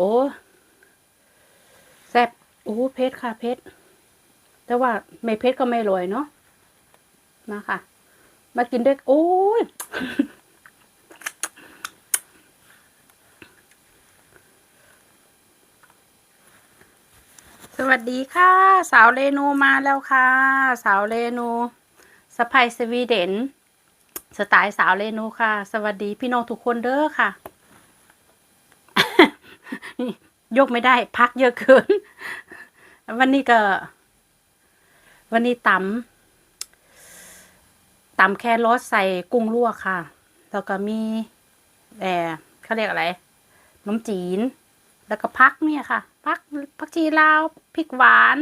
อ้แซ่บโอ้เพชรค่ะเพชรแต่ว่าไม่เพชรก็ไม่ร่อยเนาะมาค่ะ มากินด้วยโอ้ยสวัสดีค่ะ สาวเรนูมาแล้วค่ะ สาวเรนูสไปสวีเดนสไตล์สาวเรนูค่ะ สวัสดีพี่น้องทุกคนเด้อค่ะ ยกไม่ได้ พักเยอะเกิน วันนี้ก็ วันนี้ตำตำแครอทใส่กุ้งลวกค่ะ แล้วก็มีแอบเขาเรียกอะไรขนมจีน แล้วก็พักเนี่ยค่ะ พักพักชีลาวพริกหวาน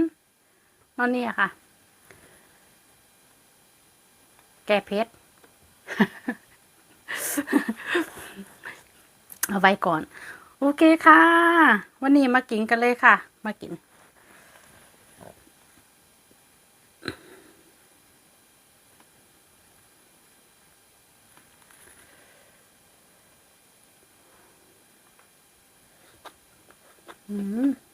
นั่นเนี่ยค่ะ แก้เพชรเอาไว้ก่อน โอเคค่ะ วันนี้มากินกันเลยค่ะ มากิน อืม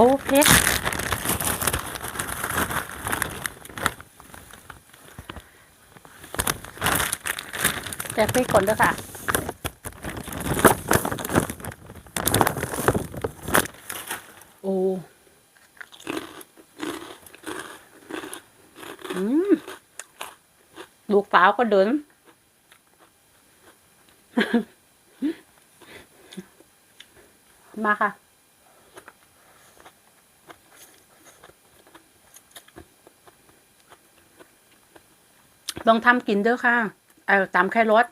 โอ้เพชรแกะพริกก่อนด้วยค่ะโอ้ลูกสาวก็เดินมาค่ะ ลองทำกินเด้อค่ะเออตามแครอท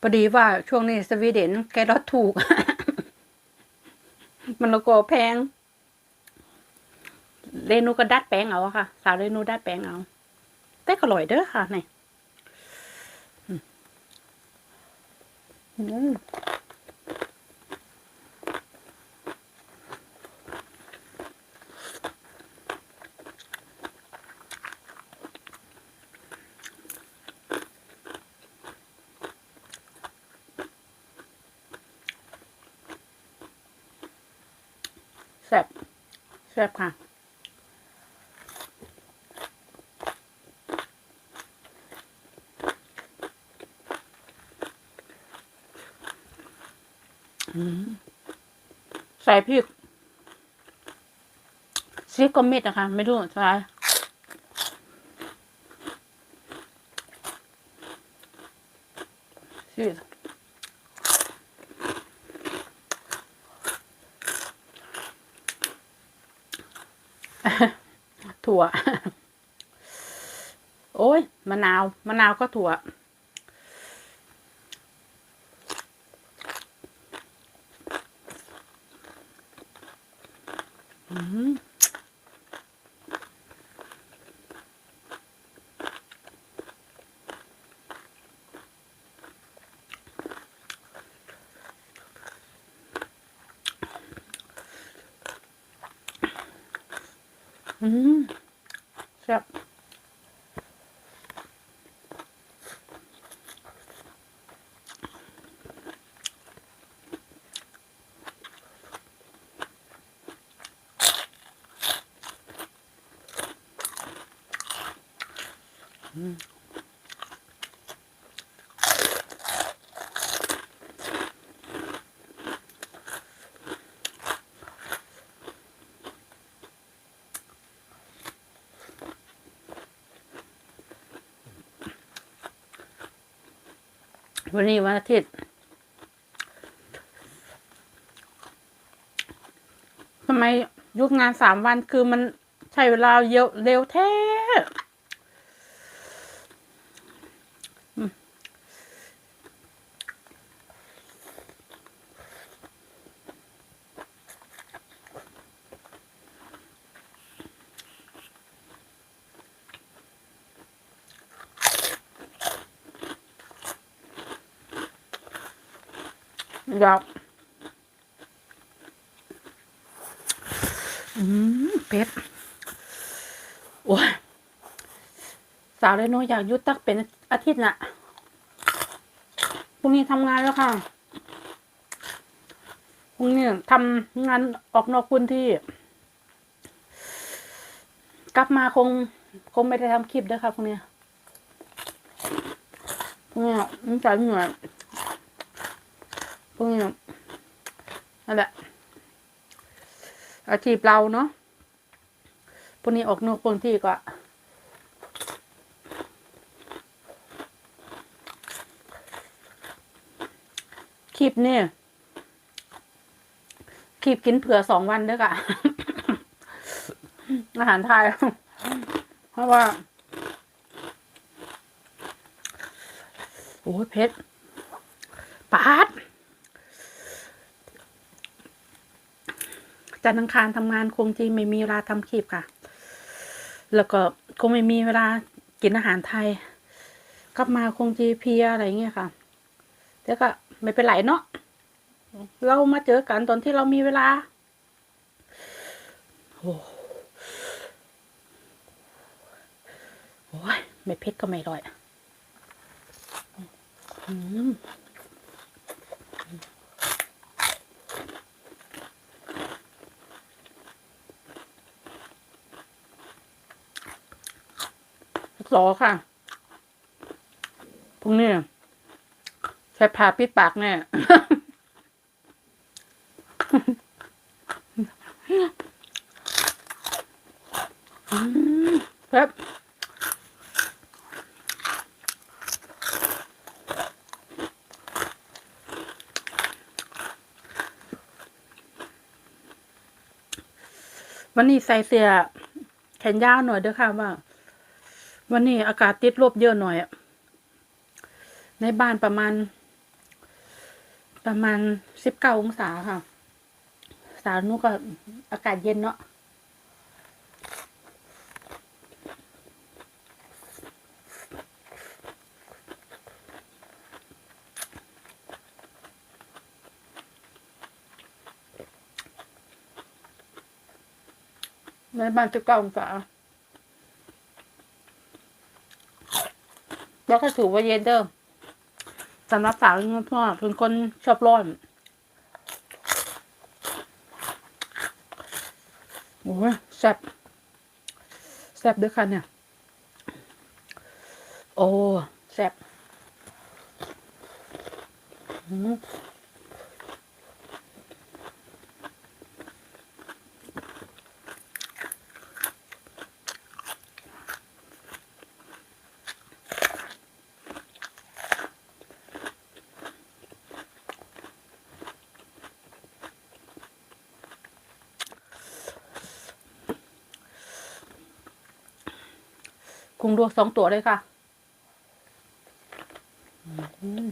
พอดีว่าช่วงนี้สวีเดนแครอทถูก มันล้วก็แพงเรนูก็ดัดแปลงเอาค่ะ สาวเรนูดัดแปลงเอาแต่ก็อร่อยเด้อค่ะนี่อืมอืมแซ่บ แซ่บค่ะ ใส่พริกซีก็มิดนะคะ ไม่รู้ใช่ซีด ถั่ว โอ้ยมะนาว มะนาวก็ถั่ว อืมอืม แซ่บ วันนี้วันอาทิตย์ทำไมยุกงานสามวันคือมันใช้เวลาเยอะเร็วแท้อืม อยากอืมเป็ดโอ้ยสาวเลยโนอยากยุดตักเป็นอาทิตย์น่ะพรุ่งนี้ทำงานแล้วค่ะพรุ่งนี้ทำงานออกนอกพื้นที่ กลับมาคง คงไม่ได้ทำคลิปด้วยค่ะพรุ่งนี้พรุ่งนี้มันจะเหนื่อย พรุ่งนี้นั่นแหละอาชีพเราเนาะพรุ่งนี้ออกนอกพื้นที่ก็คลิปเนี่คลิปกินเผื่อสองวันด้วยค่ะอาหารไทย เพราะว่า โอ้ยเพชรปาด จันทร์อังคารทำงานคงจริงไม่มีเวลาทำคลิปค่ะ แล้วก็คงไม่มีเวลากินอาหารไทย กลับมาคงจีเพียอะไรเงี้ยค่ะแต่ก็ไม่เป็นไรเนาะเรามาเจอกันตอนที่เรามีเวลาโอ้โอ้ยไม่เผ็ดก็ไม่ร่อย อืม รอค่ะพรุ่งนี้ใช้ผ้าปิดปากแน่อืมครับวันนี้ใส่เสื้อแขนยาวหน่อยเด้อค่ะว่า วันนี้อากาศติดลบเยอะหน่อยอะในบ้านประมาณ ประมาณสิบเก้าองศาค่ะ สาวนุก็อากาศเย็นเนาะในบ้านสิบเก้าองศา แล้วก็ถือว่าเย็นเด้อสำหรับสาวงพ่อเป็นคนชอบร้อนโอ้ยแซ่บแซ่บด้วยค่ะเนี่ย โอ้แซ่บอืม กุ้งลวกสองตัวเลยค่ะม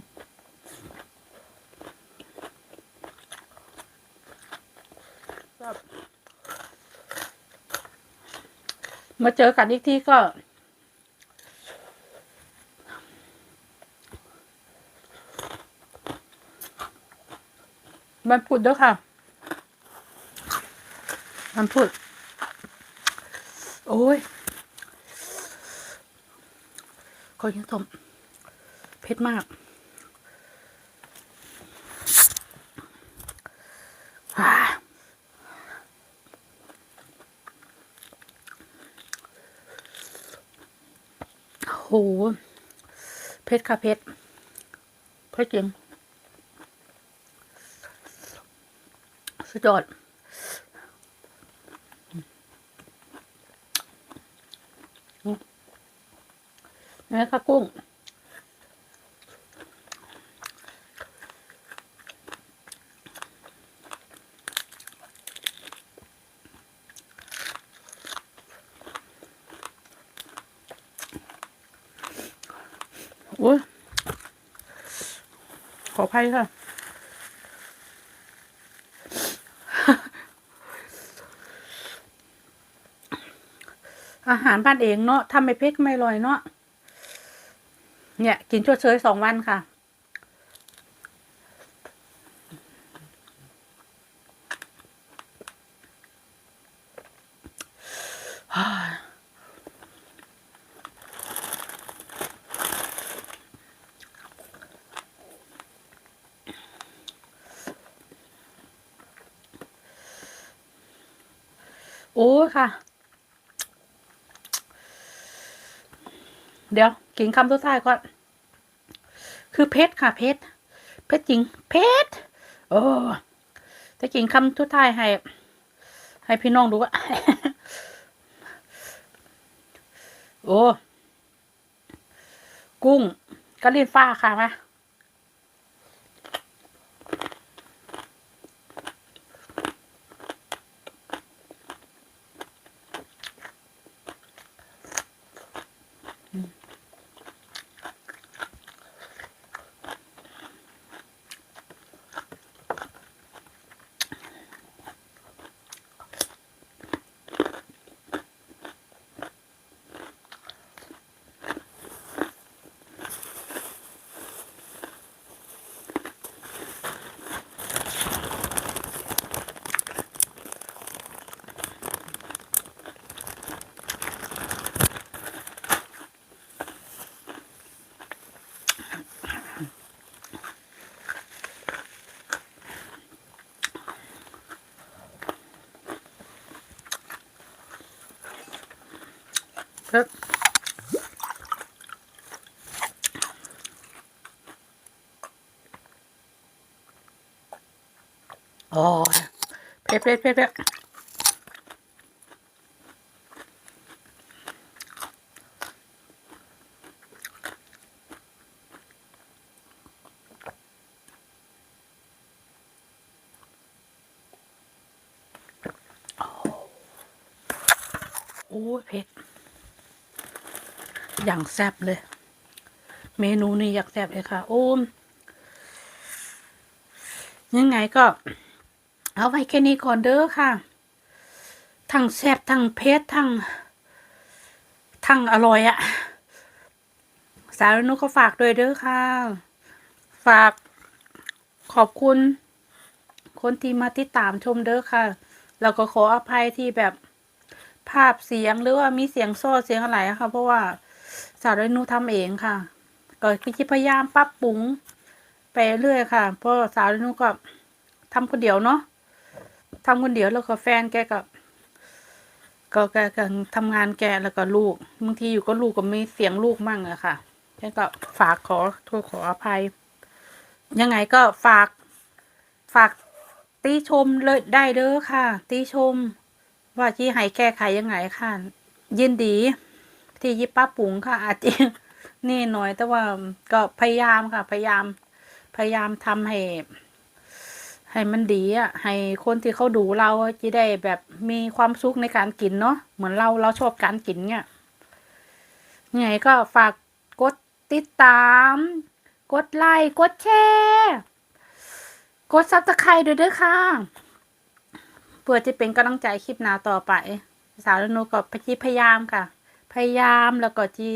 ครับมาเจอกันอีกทีก็มันพุดด้วยค่ะ มันพุดโอ้ย ขอยิงสมเผ็ดมากโหเผ็ดค่ะเผ็ดเผ็ดจริงสุดยอดนี่ค่ะกุ้ง โอ้ยขออภัยค่ะ อาหารบ้านเองเนาะทำไม่เพ็กไม่ลอยเนาะเนี่ย กินชดเชยสองวันค่ะ โอ้ ค่ะ เดี๋ยวกินคำสุดท้ายก่อนคือเพชรค่ะเพชรเพชรจริงเพชรโอ้จะกินคำสุดท้ายให้ ให้พี่น้องดูว่าโอ้ กุ้งกะลินฟ้าค่ะมา ครับโอ้ย เผ็ดเผ็ดเผ็ดเผ็ดโอ้ยเผ็ด อย่างแซ่บเลย เมนูนี้อยากแซ่บเลยค่ะ โอ้มยังไงก็ เอาไว้แค่นี้ก่อนเด้อค่ะ ทั้งแซ่บทั้งเผ็ดทั้งทั้งอร่อยอะสาวนุก็ฝากด้วยเด้อค่ะ ฝากขอบคุณ คนที่มาติดตามชมเด้อค่ะ แล้วก็ขออภัยที่แบบภาพเสียงหรือว่ามีเสียงโซ่เสียงอะไรอะค่ะ เพราะว่าสาวนูทำเองค่ะ ก็คิดพยายามปรับปรุงไปเรื่อยค่ะ เพราะสาวนูก็ทำคนเดียวเนาะ ทำคนเดียวแล้วก็แฟนแกก็ก็แกก็ทำงานแกแล้วก็ลูกบางทีอยู่ก็ลูกก็มีเสียงลูกมั่งอะค่ะแกก็ฝากขอโทษขออภัย ยังไงก็ฝากฝากตีชมเลยได้เด้อค่ะ ตีชม ว่าที่ให้แก้ไขยังไงค่ะ ยินดี ที่ยิบป้าปุ๋งค่ะ อาจจะนี่หน่อยแต่ว่าก็พยายามค่ะ พยายาม พยายามทำให้ ให้มันดีอะ ให้คนที่เขาดูเราจะได้แบบมีความสุขในการกินเนาะเหมือนเราเราชอบการกินเนี่ยยังไงก็ฝากกดติดตาม กดไลค์กดแชร์กดซับสไครต์ด้วยด้วยค่ะเพื่อจะเป็นกำลังใจคลิปหน้าต่อไป สาวนุก็พยายามค่ะ พยายามแล้วก็จี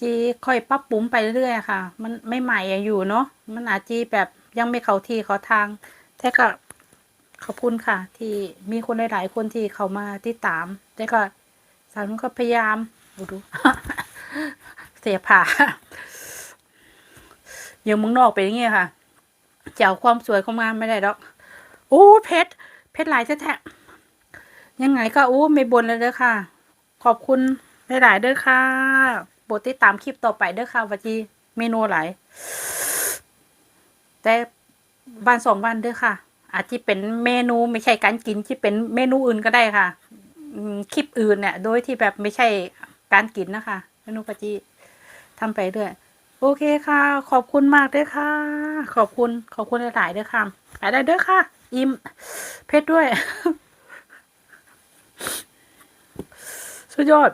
จีค่อยปรับปรุงไปเรื่อยๆค่ะ มันไม่ใหม่อะอยู่เนาะมันอาจจะแบบ ยังไม่เข้าที่เขาทางแต่ก็ขอบคุณค่ะ ที่มีคนหลาย ๆ คนที่เขามาติดตามแต่ก็สาวนุก็พยายามดูดูเสียผ่าอย่างมึงนอกเป็นอย่างเงี้ยค่ะจะเอาความสวยเข้ามาไม่ได้ดอกโอ้เพชรเพชรหลายแท้ๆยังไงก็โอ้ไม่บนเลยเด้อค่ะ ขอบคุณหลายๆเด้อค่ะโปรดติดตามคลิปต่อไปเด้อค่ะวัจีเมนูหลาย แต่วันสองวันเด้อค่ะ อาจจะเป็นเมนูไม่ใช่การกินที่เป็นเมนูอื่นก็ได้ค่ะคลิปอื่นเนี่ย โดยที่แบบไม่ใช่การกินนะคะเมนูปาจีทำไปเรื่อยโอเคค่ะ ขอบคุณมากด้วยค่ะ ขอบคุณ ขอบคุณหลายๆด้วยค่ะไปได้ด้วยค่ะ อิมเพชรด้วย สุดยอด